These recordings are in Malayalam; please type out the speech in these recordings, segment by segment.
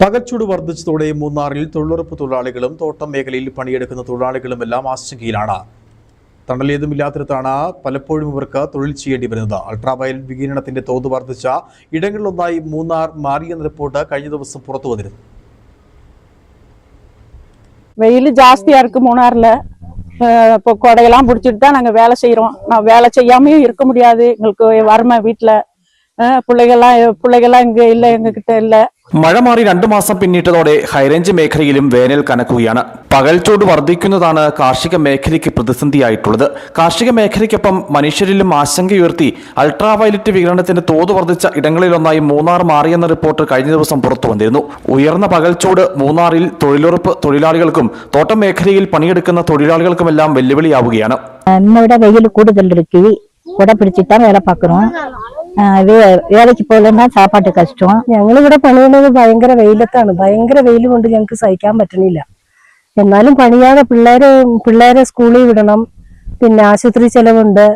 പകച്ചൂട് വർദ്ധിച്ചതോടെ മൂന്നാറിൽ തൊഴിലുറപ്പ് തൊഴിലാളികളും തോട്ടം മേഖലയിൽ പണിയെടുക്കുന്ന തൊഴിലാളികളുമെല്ലാം ആശങ്കയിലാണ് തണലേതുമില്ലാത്തിടത്താണ് പലപ്പോഴും ഇവർക്ക് തൊഴിൽ ചെയ്യേണ്ടി വരുന്നത് അൾട്രാവയലറ്റ് വികിരണത്തിന്റെ തോത് വർദ്ധിച്ച ഇടങ്ങളിലൊന്നായി മൂന്നാർ മാറിയെന്ന റിപ്പോർട്ട് കഴിഞ്ഞ ദിവസം പുറത്തു വന്നിരുന്നു வெயில் ஜாஸ்தியா இருக்கு மூணாறுல அஹ் இப்போ கொடையெல்லாம் பிடிச்சிட்டு தான் நாங்க வேலை செய்யறோம் நான் வேலை செய்யாமையும் இருக்க முடியாது எங்களுக்கு வறுமை வீட்டுல அஹ் பிள்ளைகள்லாம் பிள்ளைகள்லாம் இங்க இல்ல எங்க கிட்ட இல்ல മഴ മാറി രണ്ടു മാസം പിന്നിട്ടതോടെ ഹൈറേഞ്ച് മേഖലയിലും വേനൽ കനക്കുകയാണ്. പകൽ ചൂട് വർദ്ധിക്കുന്നതാണ് കാർഷിക മേഖലയ്ക്ക് പ്രതിസന്ധിയായിട്ടുള്ളത്. കാർഷിക മേഖലയ്ക്കൊപ്പം മനുഷ്യരിലും ആശങ്കയുയർത്തി അൾട്രാവയലറ്റ് വികിരണത്തിന്റെ തോത് വർദ്ധിച്ച ഇടങ്ങളിലൊന്നായി മൂന്നാർ മാറിയെന്ന റിപ്പോർട്ട് കഴിഞ്ഞ ദിവസം പുറത്തു വന്നിരുന്നു. ഉയർന്ന പകൽ ചൂട് മൂന്നാറിൽ തൊഴിലുറപ്പ് തൊഴിലാളികൾക്കും തോട്ടം മേഖലയിൽ പണിയെടുക്കുന്ന തൊഴിലാളികൾക്കുമെല്ലാം വെല്ലുവിളിയാവുകയാണ്. വെയിൽ வேலை பார்க்குறோம் വേലയ്ക്ക് പോലെന്നാ സാപ്പാട്ട് കഷ്ടം ഞങ്ങളിവിടെ പണിയുന്നത് ഭയങ്കര വെയിലത്താണ് ഭയങ്കര വെയിൽ കൊണ്ട് ഞങ്ങൾക്ക് സഹിക്കാൻ പറ്റണില്ല എന്നാലും പണിയാതെ പിള്ളേരെ പിള്ളേരെ സ്കൂളിൽ വിടണം പിന്നെ ആശുപത്രി ചെലവുണ്ട്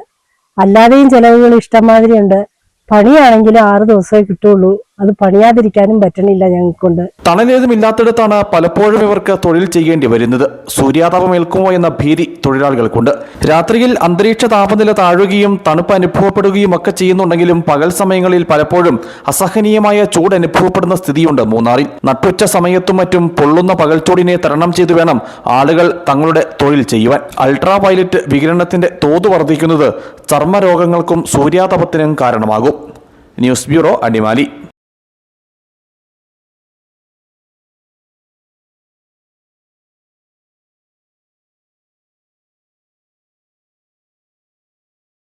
അല്ലാതെയും ചെലവുകൾ ഇഷ്ടംമാതിരി ഉണ്ട് പണിയാണെങ്കിലും ആറ് ദിവസമേ കിട്ടുള്ളൂ അത് പണിയാതിരിക്കാനും പറ്റണില്ല ഞങ്ങൾക്കൊണ്ട്. തണലേതുമില്ലാത്തിടത്താണ് പലപ്പോഴും ഇവർക്ക് തൊഴിൽ ചെയ്യേണ്ടി വരുന്നത്. സൂര്യാതാപം ഏൽക്കുമോ എന്ന ഭീതി തൊഴിലാളികൾക്കുണ്ട്. രാത്രിയിൽ അന്തരീക്ഷ താപനില താഴുകയും തണുപ്പ് അനുഭവപ്പെടുകയും ഒക്കെ ചെയ്യുന്നുണ്ടെങ്കിലും പകൽ സമയങ്ങളിൽ പലപ്പോഴും അസഹനീയമായ ചൂട് അനുഭവപ്പെടുന്ന സ്ഥിതിയുണ്ട് മൂന്നാറിൽ. നട്ടുച്ച സമയത്തും മറ്റും പൊള്ളുന്ന പകൽച്ചൂടിനെ തരണം ചെയ്തു വേണം ആളുകൾ തങ്ങളുടെ തൊഴിൽ ചെയ്യുവാൻ. അൾട്രാ വയലറ്റ് വികിരണത്തിന്റെ തോത് വർദ്ധിക്കുന്നത് ചർമ്മരോഗങ്ങൾക്കും സൂര്യാതപത്തിനും കാരണമാകും. News bureau Adimali.